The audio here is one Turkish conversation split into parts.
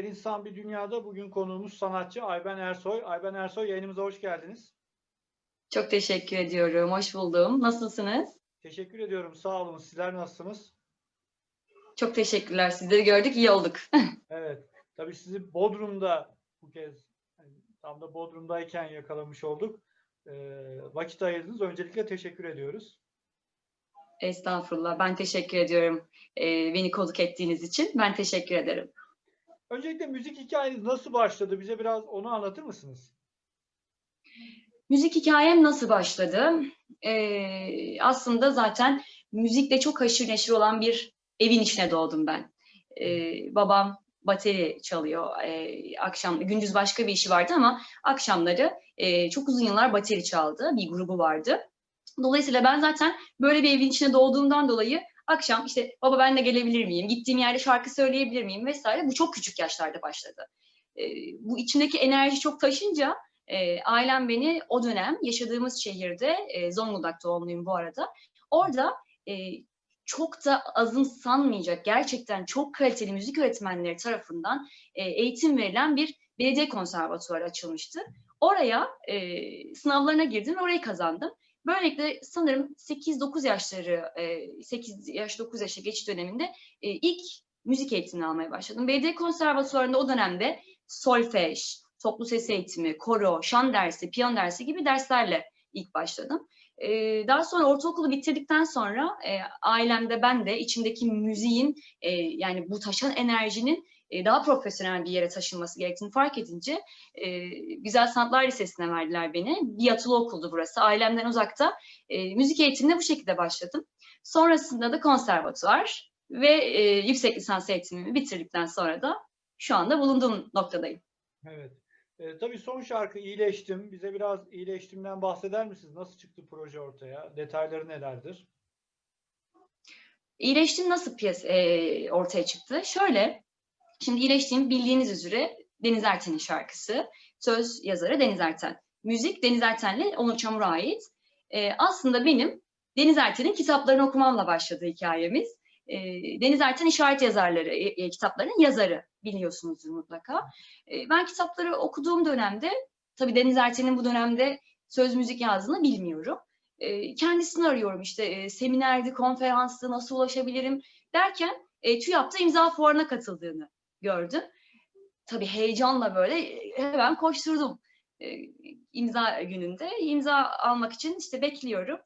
Her insan bir dünyada. Bugün konuğumuz sanatçı Ayben Ersoy. Ayben Ersoy yayınımıza hoş geldiniz. Çok teşekkür ediyorum. Hoş buldum. Nasılsınız? Teşekkür ediyorum. Sağ olun. Sizler nasılsınız? Çok teşekkürler. Sizleri gördük, iyi olduk. Evet. Tabii sizi Bodrum'da bu kez tam da Bodrum'dayken yakalamış olduk. Ee, vakit ayırdınız. Öncelikle teşekkür ediyoruz. Estağfurullah. Ben teşekkür ediyorum ee, beni konuk ettiğiniz için. Ben teşekkür ederim. Öncelikle müzik hikayeniz nasıl başladı? Bize biraz onu anlatır mısınız? Müzik hikayem nasıl başladı? Ee, aslında zaten müzikle çok haşır neşir olan bir evin içine doğdum ben. Ee, babam bateri çalıyor. Ee, akşam gündüz başka bir işi vardı ama akşamları e, çok uzun yıllar bateri çaldı. Bir grubu vardı. Dolayısıyla ben zaten böyle bir evin içine doğduğumdan dolayı akşam işte baba ben de gelebilir miyim? Gittiğim yerde şarkı söyleyebilir miyim vesaire. Bu çok küçük yaşlarda başladı. Ee, bu içimdeki enerji çok taşınca e, ailem beni o dönem yaşadığımız şehirde, e, Zonguldak doğumluyum bu arada, orada e, çok da azımsanmayacak, gerçekten çok kaliteli müzik öğretmenleri tarafından e, eğitim verilen bir belediye konservatuvarı açılmıştı. Oraya e, sınavlarına girdim ve orayı kazandım. Böylelikle sanırım 8-9 yaşları, e, 8 yaş 9 yaşa geçiş döneminde e, ilk müzik eğitimini almaya başladım. Belediye konservatuvarında o dönemde solfej, toplu ses eğitimi, koro, şan dersi, piyano dersi gibi derslerle ilk başladım. Ee, daha sonra ortaokulu bitirdikten sonra e, ailemde ben de içimdeki müziğin e, yani bu taşan enerjinin e, daha profesyonel bir yere taşınması gerektiğini fark edince e, Güzel Sanatlar Lisesi'ne verdiler beni. Bir yatılı okuldu burası. Ailemden uzakta e, müzik eğitimine bu şekilde başladım. Sonrasında da konservatuvar ve e, yüksek lisans eğitimimi bitirdikten sonra da şu anda bulunduğum noktadayım. Evet. Ee, tabii son şarkı İyileştim. Bize biraz İyileştim'den bahseder misiniz? Nasıl çıktı proje ortaya? Detayları nelerdir? İyileştiğim nasıl piyas e, ortaya çıktı? Şöyle, şimdi iyileştiğim bildiğiniz üzere Deniz Erten'in şarkısı. Söz yazarı Deniz Erten. Müzik Deniz Erten'le Onur Çamur'a ait. E, aslında benim Deniz Erten'in kitaplarını okumamla başladı hikayemiz. E, Deniz Erten işaret yazarları, e, kitaplarının yazarı biliyorsunuzdur mutlaka. E, ben kitapları okuduğum dönemde, tabii Deniz Erten'in bu dönemde söz müzik yazdığını bilmiyorum. E, kendisini arıyorum işte e, seminerdi, konferanstı, nasıl ulaşabilirim derken e, TÜYAP'ta imza fuarına katıldığını gördüm. Tabii heyecanla böyle e, hemen koşturdum e, imza gününde. imza almak için işte bekliyorum.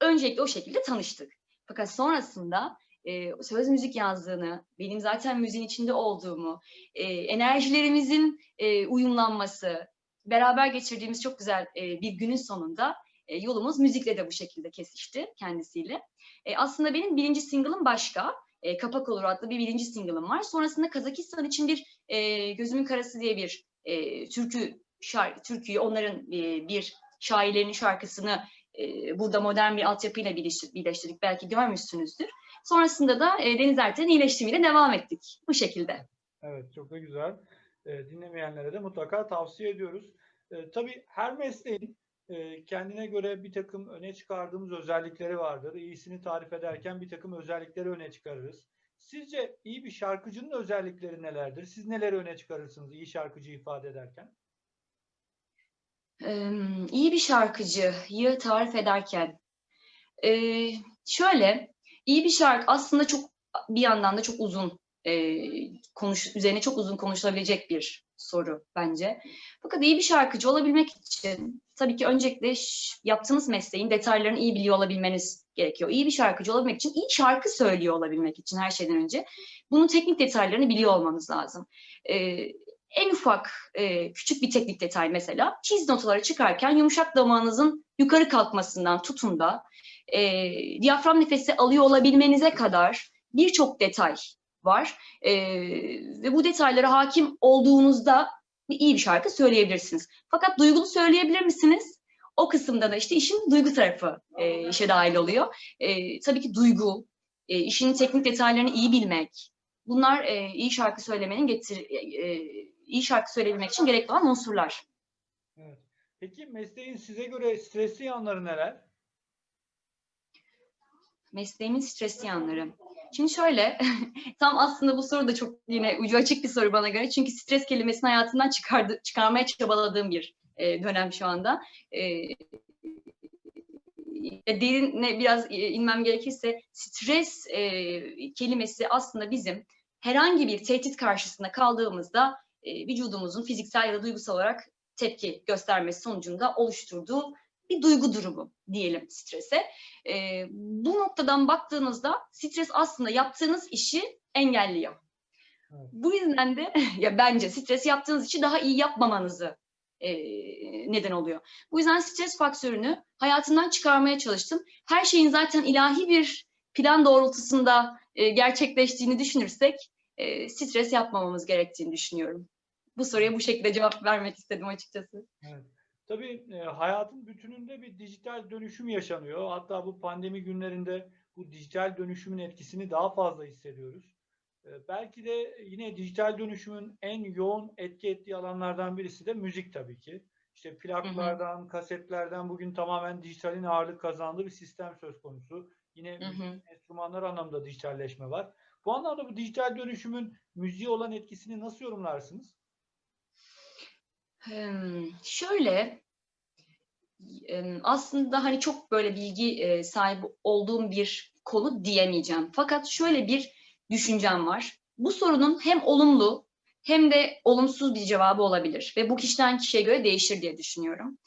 Öncelikle o şekilde tanıştık. Fakat sonrasında e, söz müzik yazdığını, benim zaten müziğin içinde olduğumu, enerjilerimizin uyumlanması, beraber geçirdiğimiz çok güzel bir günün sonunda yolumuz müzikle de bu şekilde kesişti kendisiyle. Aslında benim birinci single'ım başka. E, Kapak Olur adlı bir birinci single'ım var. Sonrasında Kazakistan için bir e, Gözümün Karası diye bir e, türkü şarkı, türküyü onların e, bir şairlerinin şarkısını e, burada modern bir altyapıyla birleştir, birleştirdik. Belki görmüşsünüzdür. Sonrasında da e, Deniz Erten'in iyileştirmeyle devam ettik. Bu şekilde. Evet, çok da güzel. E, dinlemeyenlere de mutlaka tavsiye ediyoruz. E, tabii her mesleğin e, kendine göre bir takım öne çıkardığımız özellikleri vardır. İyisini tarif ederken bir takım özellikleri öne çıkarırız. Sizce iyi bir şarkıcının özellikleri nelerdir? Siz neleri öne çıkarırsınız iyi şarkıcı ifade ederken? Ee, iyi bir şarkıcıyı tarif ederken ee, şöyle iyi bir şarkı aslında çok bir yandan da çok uzun e, konuş üzerine çok uzun konuşulabilecek bir soru bence. Fakat iyi bir şarkıcı olabilmek için tabii ki öncelikle yaptığınız mesleğin detaylarını iyi biliyor olabilmeniz gerekiyor. İyi bir şarkıcı olabilmek için, iyi şarkı söylüyor olabilmek için her şeyden önce bunun teknik detaylarını biliyor olmanız lazım. Ee, en ufak e, küçük bir teknik detay mesela çiz notaları çıkarken yumuşak damağınızın yukarı kalkmasından tutun da e, diyafram nefesi alıyor olabilmenize kadar birçok detay var. E, ve bu detaylara hakim olduğunuzda bir iyi bir şarkı söyleyebilirsiniz. Fakat duygulu söyleyebilir misiniz? O kısımda da işte işin duygu tarafı e, işe dahil oluyor. E, tabii ki duygu, e, işin teknik detaylarını iyi bilmek, bunlar e, iyi şarkı söylemenin getir, e, iyi şarkı söyleyebilmek için gerekli olan unsurlar. Evet. Peki mesleğin size göre stresli yanları neler? Mesleğimin stresli yanları. Şimdi şöyle, tam aslında bu soru da çok yine ucu açık bir soru bana göre. Çünkü stres kelimesini hayatımdan çıkardı, çıkarmaya çabaladığım bir e, dönem şu anda. E, derine biraz e, inmem gerekirse stres e, kelimesi aslında bizim herhangi bir tehdit karşısında kaldığımızda e, vücudumuzun fiziksel ya da duygusal olarak tepki göstermesi sonucunda oluşturduğu bir duygu durumu diyelim strese. E, bu noktadan baktığınızda stres aslında yaptığınız işi engelliyor. Evet. Bu yüzden de ya bence stres yaptığınız işi daha iyi yapmamanızı e, neden oluyor. Bu yüzden stres faktörünü hayatından çıkarmaya çalıştım. Her şeyin zaten ilahi bir plan doğrultusunda e, gerçekleştiğini düşünürsek e, stres yapmamamız gerektiğini düşünüyorum. Bu soruya bu şekilde cevap vermek istedim açıkçası. Tabii e, hayatın bütününde bir dijital dönüşüm yaşanıyor. Hatta bu pandemi günlerinde bu dijital dönüşümün etkisini daha fazla hissediyoruz. E, belki de yine dijital dönüşümün en yoğun etki ettiği alanlardan birisi de müzik tabii ki. İşte plaklardan, kasetlerden bugün tamamen dijitalin ağırlık kazandığı bir sistem söz konusu. Yine Hı hı. enstrümanlar anlamda dijitalleşme var. Bu anlamda bu dijital dönüşümün müziğe olan etkisini nasıl yorumlarsınız? Şöyle aslında hani çok böyle bilgi sahibi olduğum bir konu diyemeyeceğim. Fakat şöyle bir düşüncem var. Bu sorunun hem olumlu hem de olumsuz bir cevabı olabilir ve bu kişiden kişiye göre değişir diye düşünüyorum.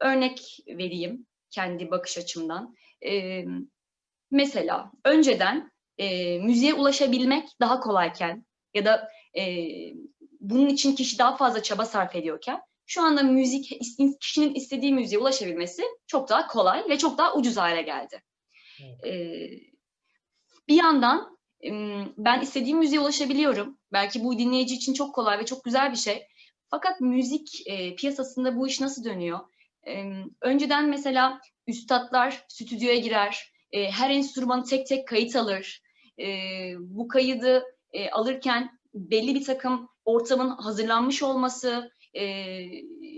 Örnek vereyim kendi bakış açımdan. Ee, mesela önceden e, müziğe ulaşabilmek daha kolayken ya da e, bunun için kişi daha fazla çaba sarf ediyorken şu anda müzik kişinin istediği müziğe ulaşabilmesi çok daha kolay ve çok daha ucuz hale geldi. Evet. Ee, bir yandan ben istediğim müziğe ulaşabiliyorum. Belki bu dinleyici için çok kolay ve çok güzel bir şey. Fakat müzik e, piyasasında bu iş nasıl dönüyor? Em, önceden mesela üstadlar stüdyoya girer, e, her enstrümanı tek tek kayıt alır. E, bu kaydı e, alırken belli bir takım ortamın hazırlanmış olması, e,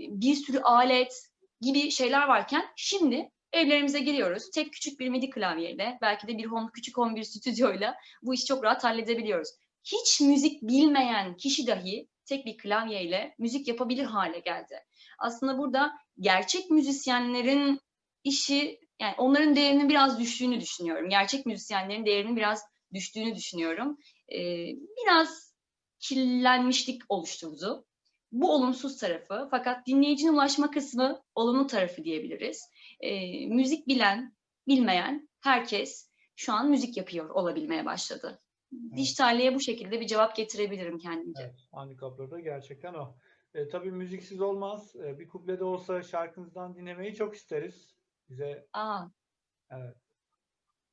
bir sürü alet gibi şeyler varken şimdi evlerimize giriyoruz. Tek küçük bir MIDI klavyeyle, belki de bir home, küçük home bir stüdyoyla bu işi çok rahat halledebiliyoruz. Hiç müzik bilmeyen kişi dahi tek bir klavyeyle müzik yapabilir hale geldi. Aslında burada gerçek müzisyenlerin işi, yani onların değerinin biraz düştüğünü düşünüyorum. Gerçek müzisyenlerin değerinin biraz düştüğünü düşünüyorum. Ee, biraz kirlenmişlik oluşturdu. Bu olumsuz tarafı fakat dinleyicinin ulaşma kısmı olumlu tarafı diyebiliriz. Ee, müzik bilen, bilmeyen herkes şu an müzik yapıyor olabilmeye başladı. Dijitalliğe bu şekilde bir cevap getirebilirim kendimce. Evet, handikapları da gerçekten o. E, tabii müziksiz olmaz. E, bir kuplede olsa şarkınızdan dinlemeyi çok isteriz. Bize Aa, evet.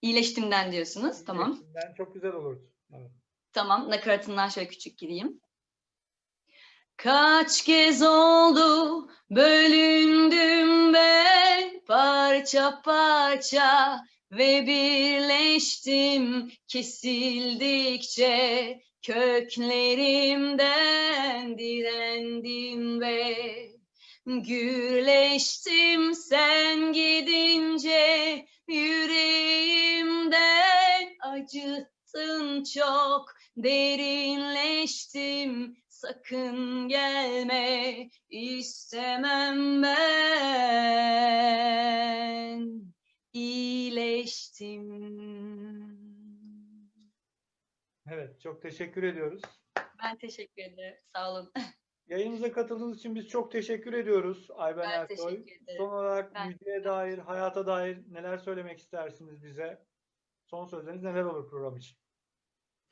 iyileştimden diyorsunuz. Tamam. iletişimden çok güzel olurdu. Evet. Tamam, nakaratından şöyle küçük gireyim. Kaç kez oldu bölündüm ben parça parça ve birleştim. Kesildikçe köklerimden direndim ve gürleştim. Sen gidince yüreğimden acıttın çok derinleştim sakın gelme istemem ben iyileştim. Evet, çok teşekkür ediyoruz. Ben teşekkür ederim. Sağ olun. Yayınımıza katıldığınız için biz çok teşekkür ediyoruz Ayben Ben Ersoy. Son olarak Ben- müziğe dair, hayata dair neler söylemek istersiniz bize? Son sözleriniz neler olur program için?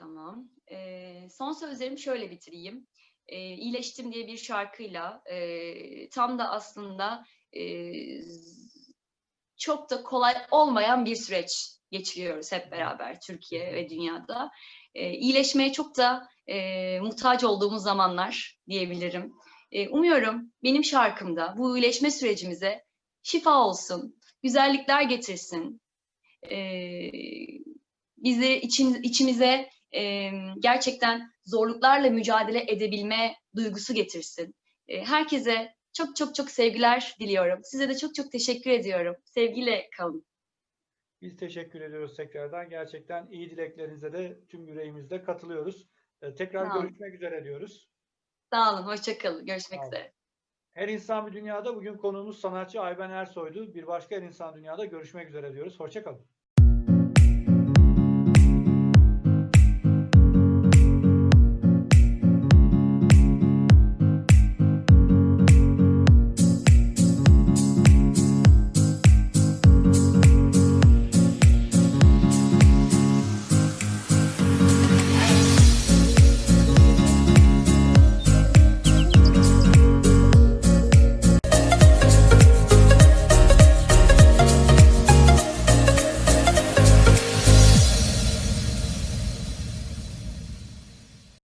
Tamam. Ee, son sözlerimi şöyle bitireyim. Ee, İyileştim diye bir şarkıyla e, tam da aslında e, çok da kolay olmayan bir süreç geçiriyoruz hep beraber Türkiye ve dünyada. E, iyileşmeye çok da e, muhtaç olduğumuz zamanlar diyebilirim. E, umuyorum benim şarkımda bu iyileşme sürecimize şifa olsun, güzellikler getirsin. E, bizi için, içimize e, gerçekten zorluklarla mücadele edebilme duygusu getirsin. E, herkese çok çok çok sevgiler diliyorum. Size de çok çok teşekkür ediyorum. Sevgiyle kalın. Biz teşekkür ediyoruz tekrardan. Gerçekten iyi dileklerinize de tüm yüreğimizle katılıyoruz. E, tekrar Sağ görüşmek üzere diyoruz. Sağ olun, hoşçakalın. Görüşmek Sağ olun. üzere. Her İnsan Bir Dünya'da bugün konuğumuz sanatçı Ayben Ersoy'du. Bir başka Her İnsan Dünya'da görüşmek üzere diyoruz. Hoşçakalın.